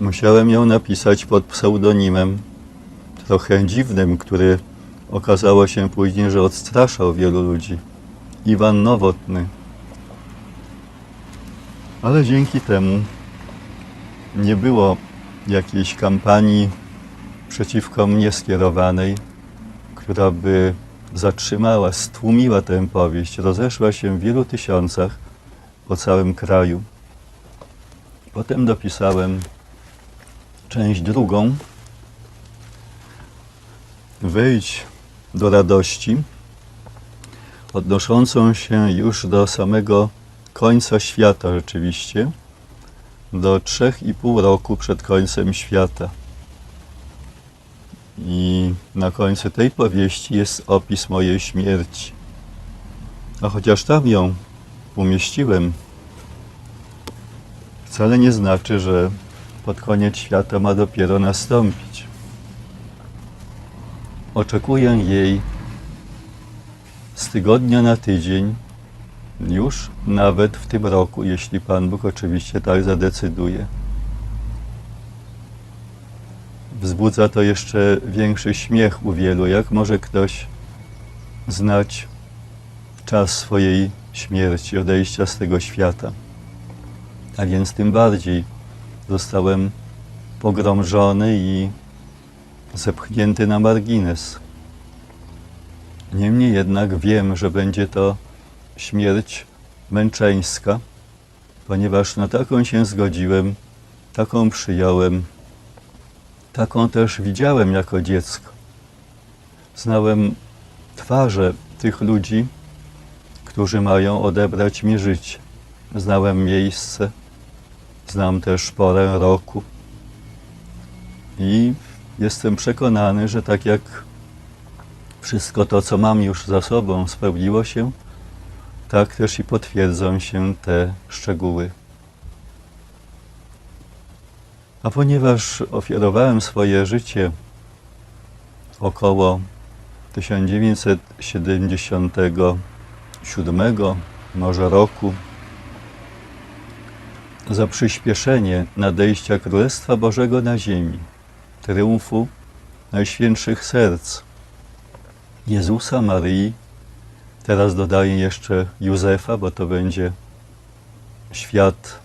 Musiałem ją napisać pod pseudonimem, trochę dziwnym, który okazało się później, że odstraszał wielu ludzi. Iwan Nowotny. Ale dzięki temu nie było jakiejś kampanii przeciwko mnie skierowanej, która by zatrzymała, stłumiła tę powieść. Rozeszła się w wielu tysiącach po całym kraju. Potem dopisałem część drugą. Wejdź do radości, odnoszącą się już do samego końca świata rzeczywiście, do trzech i pół roku przed końcem świata. I na końcu tej powieści jest opis mojej śmierci. A chociaż tam ją umieściłem, wcale nie znaczy, że pod koniec świata ma dopiero nastąpić. Oczekuję jej z tygodnia na tydzień, już nawet w tym roku, jeśli Pan Bóg oczywiście tak zadecyduje. Wzbudza to jeszcze większy śmiech u wielu. Jak może ktoś znać czas swojej śmierci, odejścia z tego świata? A więc tym bardziej zostałem pogrążony i zepchnięty na margines. Niemniej jednak wiem, że będzie to śmierć męczeńska, ponieważ na taką się zgodziłem, taką przyjąłem, taką też widziałem jako dziecko. Znałem twarze tych ludzi, którzy mają odebrać mi życie. Znałem miejsce, znam też porę roku i jestem przekonany, że tak jak wszystko to, co mam już za sobą, spełniło się, tak też i potwierdzą się te szczegóły. A ponieważ ofiarowałem swoje życie około 1977 może roku za przyspieszenie nadejścia Królestwa Bożego na ziemi, triumfu Najświętszych Serc, Jezusa, Maryi, teraz dodaję jeszcze Józefa, bo to będzie świat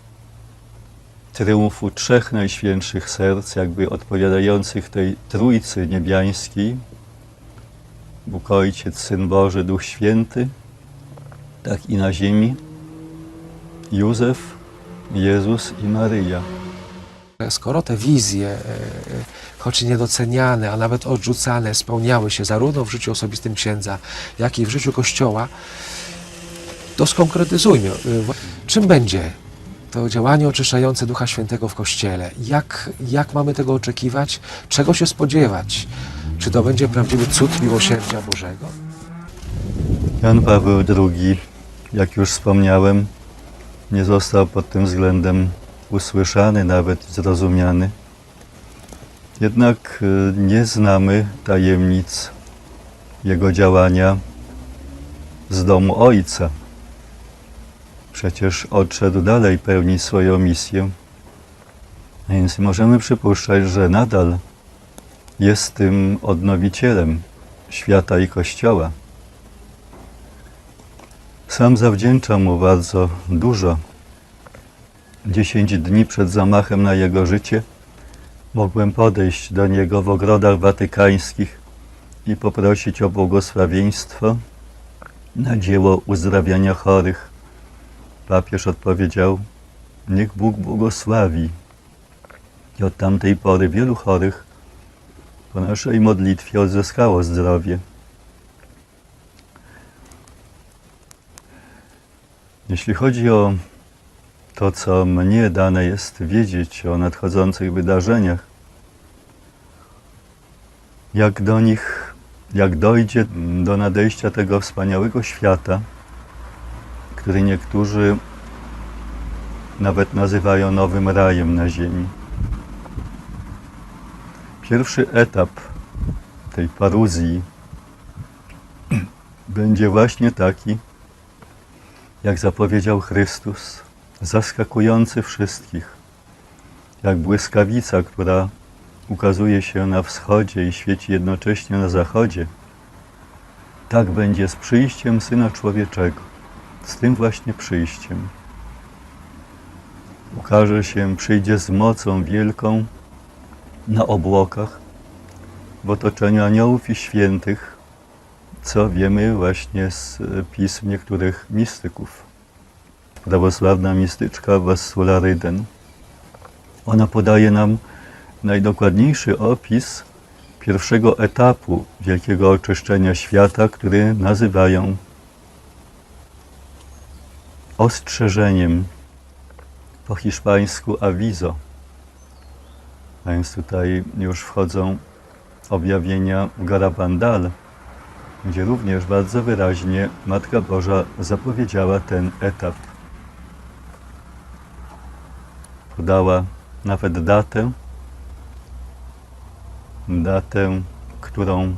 triumfu trzech Najświętszych Serc, jakby odpowiadających tej Trójcy Niebiańskiej, Bóg Ojciec, Syn Boży, Duch Święty, tak i na ziemi Józef, Jezus i Maryja. Skoro te wizje, e, e, choć niedoceniane, a nawet odrzucane, spełniały się zarówno w życiu osobistym księdza, jak i w życiu Kościoła, to skonkretyzujmy, e, czym będzie to działanie oczyszczające Ducha Świętego w Kościele? Jak, jak mamy tego oczekiwać? Czego się spodziewać? Czy to będzie prawdziwy cud miłosierdzia Bożego? Jan Paweł II, jak już wspomniałem, nie został pod tym względem usłyszany, nawet zrozumiany. Jednak y, nie znamy tajemnic jego działania z domu Ojca. Przecież odszedł dalej pełnić swoją misję. Więc możemy przypuszczać, że nadal jest tym odnowicielem świata i Kościoła. Sam zawdzięczam mu bardzo dużo. Dziesięć dni przed zamachem na jego życie mogłem podejść do niego w ogrodach watykańskich i poprosić o błogosławieństwo na dzieło uzdrawiania chorych. Papież odpowiedział: Niech Bóg błogosławi. I od tamtej pory wielu chorych po naszej modlitwie odzyskało zdrowie. Jeśli chodzi o to, co mnie dane jest wiedzieć o nadchodzących wydarzeniach, jak do nich, jak dojdzie do nadejścia tego wspaniałego świata, który niektórzy nawet nazywają nowym rajem na ziemi. Pierwszy etap tej paruzji będzie właśnie taki, jak zapowiedział Chrystus, zaskakujący wszystkich. jak błyskawica, która ukazuje się na wschodzie i świeci jednocześnie na zachodzie, tak będzie z przyjściem Syna Człowieczego, z tym właśnie przyjściem. Ukaże się, przyjdzie z mocą wielką na obłokach, w otoczeniu aniołów i świętych, co wiemy właśnie z pism niektórych mistyków. Prawosławna mistyczka Wassula Ryden. Ona podaje nam najdokładniejszy opis pierwszego etapu wielkiego oczyszczenia świata, który nazywają ostrzeżeniem po hiszpańsku aviso. A więc tutaj już wchodzą objawienia Garabandal, gdzie również bardzo wyraźnie Matka Boża zapowiedziała ten etap. Podała nawet datę, datę, którą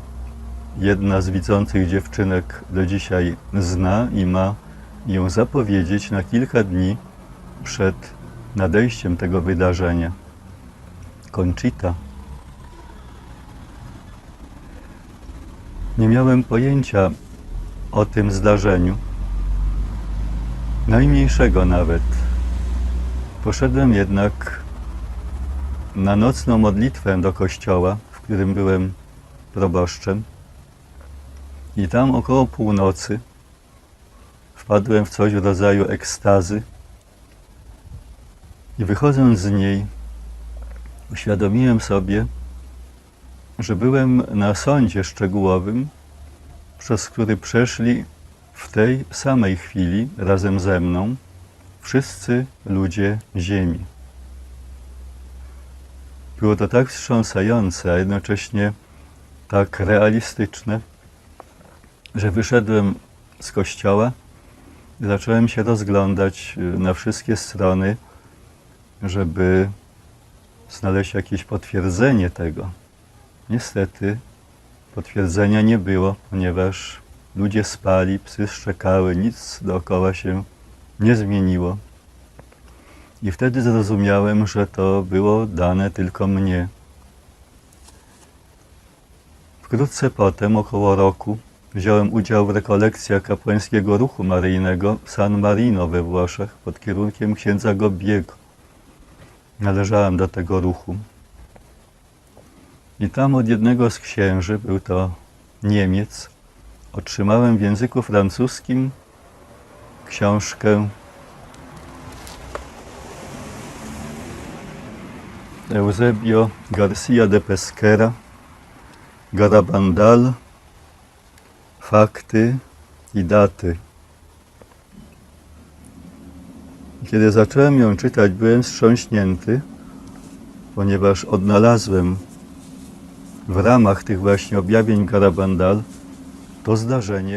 jedna z widzących dziewczynek do dzisiaj zna i ma ją zapowiedzieć na kilka dni przed nadejściem tego wydarzenia. Conchita. Nie miałem pojęcia o tym zdarzeniu, najmniejszego nawet. Poszedłem jednak na nocną modlitwę do kościoła, w którym byłem proboszczem, i tam około północy wpadłem w coś w rodzaju ekstazy. I wychodząc z niej, uświadomiłem sobie, że byłem na sądzie szczegółowym, przez który przeszli w tej samej chwili razem ze mną wszyscy ludzie Ziemi. Było to tak wstrząsające, a jednocześnie tak realistyczne, że wyszedłem z kościoła i zacząłem się rozglądać y, na wszystkie strony, żeby znaleźć jakieś potwierdzenie tego. Niestety potwierdzenia nie było, ponieważ ludzie spali, psy szczekały, nic dookoła się nie zmieniło. I wtedy zrozumiałem, że to było dane tylko mnie. Wkrótce potem, około roku, wziąłem udział w rekolekcjach kapłańskiego ruchu maryjnego San Marino we Włoszech pod kierunkiem księdza Gobbiego. Należałem do tego ruchu. I tam od jednego z księży, był to Niemiec, otrzymałem w języku francuskim książkę Eusebio Garcia de Pesquera, Garabandal, Fakty i daty. Kiedy zacząłem ją czytać, byłem wstrząśnięty, ponieważ odnalazłem w ramach tych właśnie objawień Garabandal to zdarzenie,